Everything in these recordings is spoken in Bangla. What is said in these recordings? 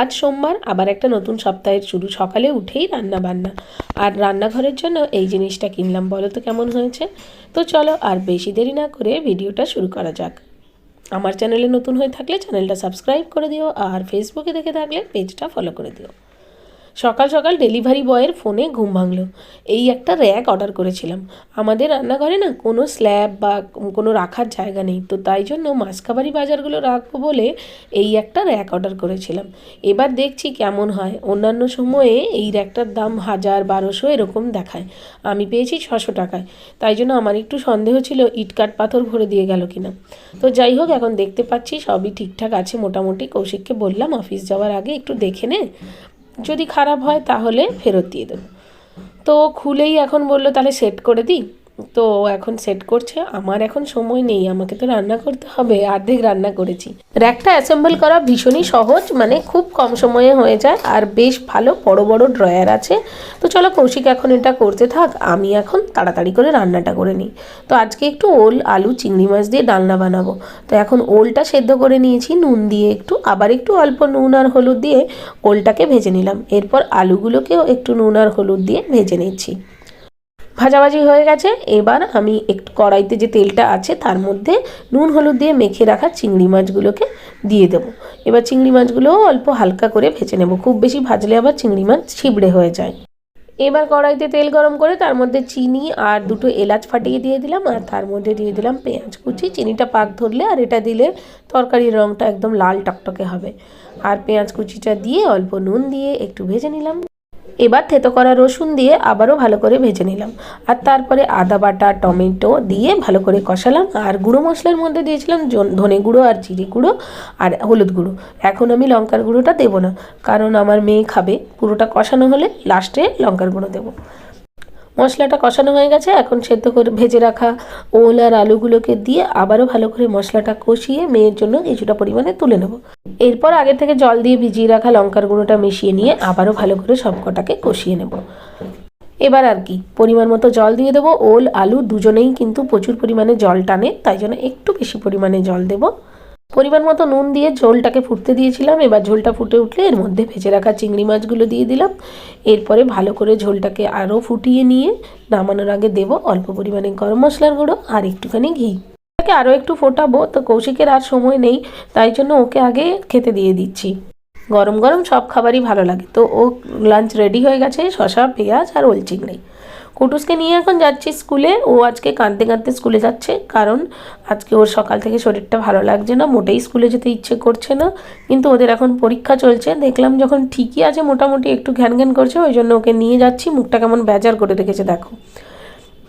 আজ সোমবার, আবার একটা নতুন সপ্তাহের শুরু। সকালে উঠেই রান্না বান্না আর রান্নাঘরের জন্য এই জিনিসটা কিনলাম, বলো তো কেমন হয়েছে? তো চলো আর বেশি দেরি না করে ভিডিওটা শুরু করা যাক। আমার চ্যানেলে নতুন হয়ে থাকলে চ্যানেলটা সাবস্ক্রাইব করে দিও, আর ফেসবুকে দেখে থাকলে পেজটা ফলো করে দিও। সকাল সকাল ডেলিভারি বয়ের ফোনে ঘুম ভাঙলো। এই একটা র্যাক অর্ডার করেছিলাম। আমাদের রান্নাঘরে না কোনো স্ল্যাব বা কোনো রাখার জায়গা নেই। তো তাই জন্য মাসকাবারি বাজারগুলো রাখব বলে এই একটা র্যাক অর্ডার করেছিলাম। এবার দেখছি কেমন হয়। অন্যান্য সময়ে এই র্যাকটার দাম হাজার বারোশো এরকম দেখায়। আমি পেয়েছি ছশো টাকায়। তাই জন্য আমার একটু সন্দেহ ছিল ইটকাট পাথর ভরে দিয়ে গেল কিনা। তো যাই হোক, এখন দেখতে পাচ্ছি সবই ঠিকঠাক আছে। মোটামুটি কৌশিককে বললাম অফিস যাওয়ার আগে একটু দেখে নে। যদি খারাপ হয় তাহলে ফেরত দিয়ে দেবো। তো খুলেই এখন বলল, তাহলে সেট করে দিই। তো ও এখন সেট করছে, আমার এখন সময় নেই, আমাকে তো রান্না করতে হবে, অর্ধেক রান্না করেছি। র্যাকটা অ্যাসেম্বল করা ভীষণই সহজ মানে খুব কম সময়ে হয়ে যায়, আর বেশ ভালো বড় বড় ড্রয়ার আছে। তো চলো কৌশিক এখন এটা করতে থাক, আমি এখন তাড়াতাড়ি করে রান্নাটা করে নিই। তো আজকে একটু ওল, আলু, চিংড়ি মাছ দিয়ে ডালনা বানাবো। তো এখন ওলটা সেদ্ধ করে নিয়েছি, নুন দিয়ে একটু, আবার একটু অল্প নুন আর হলুদ দিয়ে ওলটাকে ভেজে নিলাম। এরপর আলুগুলোকেও একটু নুন আর হলুদ দিয়ে ভেজে নিচ্ছি। ভাজাভাজি হয়ে গেছে। এবার আমি একটু কড়াইতে যে তেলটা আছে, তার মধ্যে নুন, হলুদ দিয়ে মেখে রাখা চিংড়ি মাছগুলোকে দিয়ে দেবো। এবার চিংড়ি মাছগুলোও অল্প হালকা করে ভেজে নেব। খুব বেশি ভাজলে আবার চিংড়ি মাছ ছিবড়ে হয়ে যায়। এবার কড়াইতে তেল গরম করে তার মধ্যে চিনি আর দুটো এলাচ ফাটিয়ে দিয়ে দিলাম আর তার মধ্যে দিয়ে দিলাম পেঁয়াজ কুচি। চিনিটা পাক ধরলে আর এটা দিলে তরকারির রঙটা একদম লাল টকটকে হবে। আর পেঁয়াজ কুচিটা দিয়ে অল্প নুন দিয়ে একটু ভেজে নিলাম। এবার থেতো করা রসুন দিয়ে আবারও ভালো করে ভেজে নিলাম। আর তারপরে আদা বাটা, টমেটো দিয়ে ভালো করে কষালাম। আর গুঁড়ো মশলার মধ্যে দিয়েছিলাম ধনে গুঁড়ো আর জিরে গুঁড়ো আর হলুদ গুঁড়ো। এখন আমি লঙ্কার গুঁড়োটা দেবো না, কারণ আমার মেয়ে খাবে। পুরোটা কষানো হলে লাস্টে লঙ্কার গুঁড়ো দেবো। মশলাটা কষানো হয়ে গেছে। এখন সেদ্ধ করে ভেজে রাখা ওল আর আলুগুলোকে দিয়ে আবারও ভালো করে মশলাটা কষিয়ে মেয়ের জন্য কিছুটা পরিমাণে তুলে নেব। এরপর আগে থেকে জল দিয়ে ভিজিয়ে রাখা লঙ্কার গুঁড়োটা মিশিয়ে নিয়ে আবারও ভালো করে সব কটাকে কষিয়ে নেব। এবার আর কি, পরিমাণ মতো জল দিয়ে দেবো। ওল, আলু দুজনেই কিন্তু প্রচুর পরিমাণে জল টানে, তাই জন্য একটু বেশি পরিমাণে জল দেবো। পরিমাণ মতো নুন দিয়ে ঝোলটাকে ফুটতে দিয়েছিলাম। এবার ঝোলটা ফুটে উঠলে এর মধ্যে ভেজে রাখা চিংড়ি মাছগুলো দিয়ে দিলাম। এরপরে ভালো করে ঝোলটাকে আরও ফুটিয়ে নিয়ে নামানোর আগে দেব অল্প পরিমাণে গরম মশলার গুঁড়ো আর একটুখানি ঘি। ওকে আরও একটু ফোটাবো, তো কৌশিকের আর সময় নেই, তাই জন্য ওকে আগে খেতে দিয়ে দিচ্ছি। গরম গরম সব খাবারই ভালো লাগে। তো ও লাঞ্চ রেডি হয়ে গেছে শশা পেঁয়াজ আর ওল চিংড়ি কুটুসকে নিয়ে এখন যাচ্ছি স্কুলে। ও আজকে কাঁদতে কাঁদতে স্কুলে যাচ্ছে, কারণ আজকে ওর সকাল থেকে শরীরটা ভালো লাগছে না, মোটেই স্কুলে যেতে ইচ্ছে করছে না। কিন্তু ওদের এখন পরীক্ষা চলছে, দেখলাম যখন ঠিকই আছে, মোটামুটি একটু ঘ্যান ঘ্যান করছে, ওই জন্য ওকে নিয়ে যাচ্ছি, মুখটা কেমন বেজার করে রেখেছে, দেখো।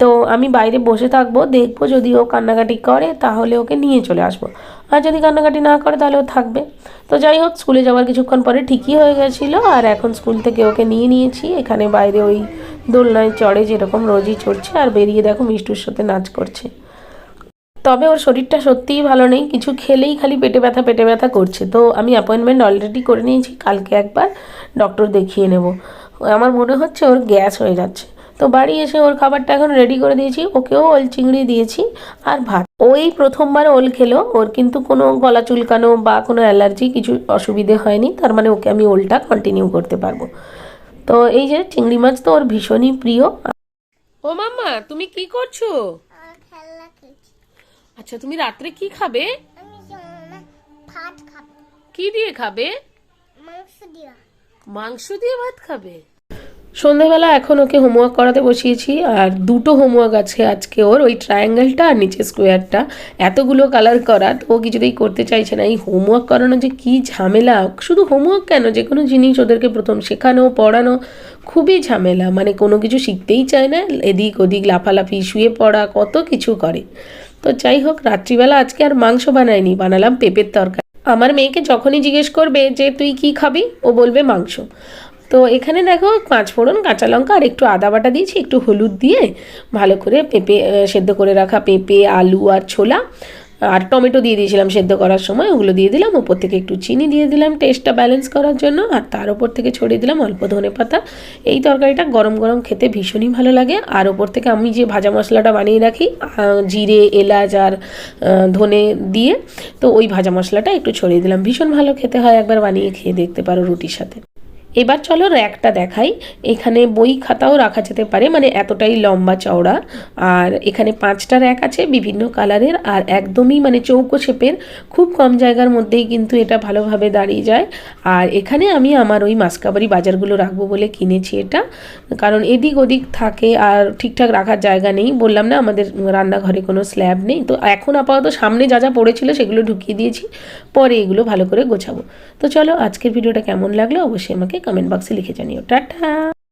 তো আমি বাইরে বসে থাকব, দেখব যদি ও কান্নাকাটি করে, তাহলে ওকে নিয়ে চলে আসব। আর যদি কান্নাকাটি না করে, তাহলে ও থাকবে। তো যাই হোক, স্কুলে যাওয়ার কিছুক্ষণ পরে ঠিকই হয়ে গেছিল, আর এখন স্কুল থেকে ওকে নিয়ে নিয়েছি, এখানে বাইরে ওই দোলনায় চড়ে যেরকম রোজই চড়ছে আর বেরিয়ে দেখো মিষ্টুর সাথে নাচ করছে। তবে ওর শরীরটা সত্যিই ভালো নেই, কিছু খেলেই খালি পেটে ব্যথা পেটে ব্যথা করছে। তো আমি অ্যাপয়েন্টমেন্ট অলরেডি করে নিয়েছি, কালকে একবার ডক্টর দেখিয়ে নেব। আমার মনে হচ্ছে ওর গ্যাস হয়ে যাচ্ছে। তো বাড়ি এসে ওর খাবারটা এখন রেডি করে দিয়েছি, ওকেও ওল চিংড়ি দিয়েছি আর ভাত। ওই প্রথমবার ওল খেলো, ওর কিন্তু কোনো গলা চুলকানো বা কোনো অ্যালার্জি কিছু অসুবিধে হয়নি, তার মানে ওকে আমি ওলটা কন্টিনিউ করতে পারব। তো এই যে চিংড়ি মাছ তো ওর ভীষণই প্রিয়। ও মাম্মা তুমি কি করছ? আচ্ছা তুমি রাত্রে কি খাবে? আমি যেমন ভাত কি দিয়ে খাবে? মাংস মাংস দিয়ে ভাত খাবে? সন্ধেবেলা এখন ওকে হোমওয়ার্ক করাতে বসিয়েছি, আর দুটো হোমওয়ার্ক আছে আজকে ওর, ওই ট্রায়াঙ্গেলটা আর নিচে স্কোয়ারটা এতগুলো কালার করা ও কিছুতেই করতে চাইছে না। এই হোমওয়ার্ক করানো যে কি ঝামেলা, শুধু হোমওয়ার্ক কেন? যে কোনো জিনিস ওদেরকে প্রথম শেখানো, পড়ানো, খুবই ঝামেলা। মানে কোনো কিছু শিখতেই চায় না, এদিক ওদিক লাফালাফি, শুয়ে পড়া, কত কিছু করে। তো যাই হোক, রাত্রিবেলা আজকে আর মাংস বানায়নি, বানালাম পেঁপের তরকারি। আমার মেয়েকে যখনই জিজ্ঞেস করবে যে, তুই কি খাবি? ও বলবে মাংস। তো এখানে দেখো পাঁচ ফোড়ন, কাঁচা লঙ্কা আর একটু আদা বাটা দিয়েছি, একটু হলুদ দিয়ে ভালো করে পেঁপে সেদ্ধ করে রাখা পেঁপে, আলু আর ছোলা। আর টমেটো দিয়ে দিয়েছিলাম সেদ্ধ করার সময়, ওগুলো দিয়ে দিলাম, ওপর থেকে একটু চিনি দিয়ে দিলাম টেস্টটা ব্যালেন্স করার জন্য, আর তার ওপর থেকে ছড়িয়ে দিলাম অল্প ধনে পাতা। এই তরকারিটা গরম গরম খেতে ভীষণই ভালো লাগে, আর ওপর থেকে আমি যে ভাজা মশলাটা বানিয়ে রাখি জিরে, এলাচ আর ধনে দিয়ে, তো ওই ভাজা মশলাটা একটু ছড়িয়ে দিলাম। ভীষণ ভালো খেতে হয়, একবার বানিয়ে খেয়ে দেখতে পারো রুটির সাথে। এবার চলো র্যাকটা দেখাই। এখানে বই খাতাও রাখা যেতে পারে মানে এতটাই লম্বা চওড়া। আর এখানে পাঁচটা র্যাক আছে বিভিন্ন কালারের, আর একদমই মানে চৌকো শেপের। খুব কম জায়গার মধ্যেই কিন্তু এটা ভালোভাবে দাঁড়িয়ে যায়। আর এখানে আমি আমার ওই মাসকাবারি বাজারগুলো রাখব বলে কিনেছি এটা। কারণ এদিক ওদিক থাকে আর ঠিকঠাক রাখার জায়গা নেই। বললাম না, আমাদের রান্নাঘরে কোনো স্ল্যাব নেই। তো এখন আপাতত সামনে যা যা পড়েছিল সেগুলো ঢুকিয়ে দিয়েছি। পরে এগুলো ভালো করে গোছাবো। তো চলো আজকের ভিডিওটা কেমন লাগল অবশ্যই আমাকে कमेंट बक्से लिखे जानिए टाटा!